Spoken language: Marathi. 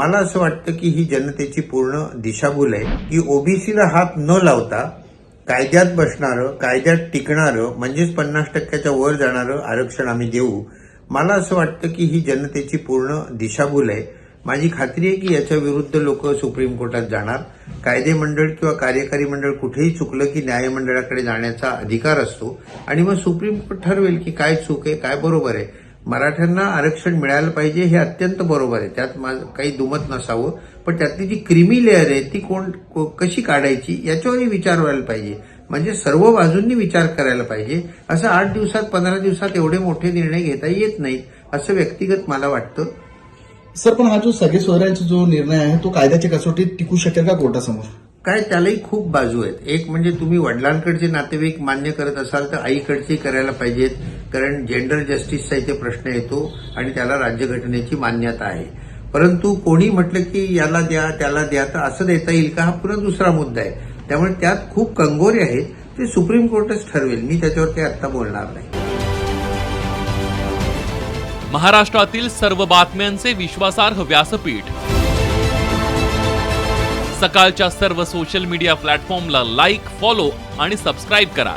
मला असं वाटतं की ही जनतेची पूर्ण दिशाभूल आहे की ओबीसीला हात न लावता कायद्यात बसणारं कायद्यात टिकणारं म्हणजेच पन्नास टक्क्याच्या वर जाणारं आरक्षण आम्ही देऊ. मला असं वाटतं की ही जनतेची पूर्ण दिशाभूल आहे. माझी खात्री आहे की याच्या विरुद्ध लोक सुप्रीम कोर्टात जाणार. कायदे मंडळ किंवा कार्यकारी मंडळ कुठेही चुकलं की न्यायमंडळाकडे जाण्याचा अधिकार असतो. आणि मग सुप्रीम कोर्ट ठरवेल की काय चूक आहे काय बरोबर आहे. मराठ्यांना आरक्षण मिळायला पाहिजे हे अत्यंत बरोबर आहे. त्यात माझं काही दुमत नसावं पण त्यातली जी क्रिमी लेअर आहे ती कोण को- कशी काढायची याच्यावरही विचार व्हायला पाहिजे. म्हणजे सर्व बाजूंनी विचार करायला पाहिजे. असं आठ दिवसात पंधरा दिवसात एवढे मोठे निर्णय घेता येत नाहीत असं व्यक्तिगत मला वाटतं. सर पण हा जो सगळे सोयऱ्यांचा जो निर्णय आहे तो कायद्याच्या कसोटीत टिकू शकेल का कोर्टासमोर? काय त्यालाही खूप बाजू आहेत. एक म्हणजे तुम्ही वडिलांकडचे नातेवाईक मान्य करत असाल तर आईकडचे करायला पाहिजेत. कारण जेंडर जस्टिसचा इथे प्रश्न येतो आणि त्याला राज्यघटनेची मान्यता आहे. परंतु कोणी म्हटलं की याला द्या त्याला द्या तर असं देता येईल का? हा पुन्हा दुसरा मुद्दा आहे. त्यामुळे त्यात खूप कंगोरे आहेत ते सुप्रीम कोर्टच ठरवेल. मी त्याच्यावर काही आत्ता बोलणार नाही. महाराष्ट्रातील सर्व बातम्यांचे विश्वासार्ह व्यासपीठ. सकाळच्या सर्व सोशल मीडिया प्लॅटफॉर्मला लाईक फॉलो आणि सबस्क्राईब करा.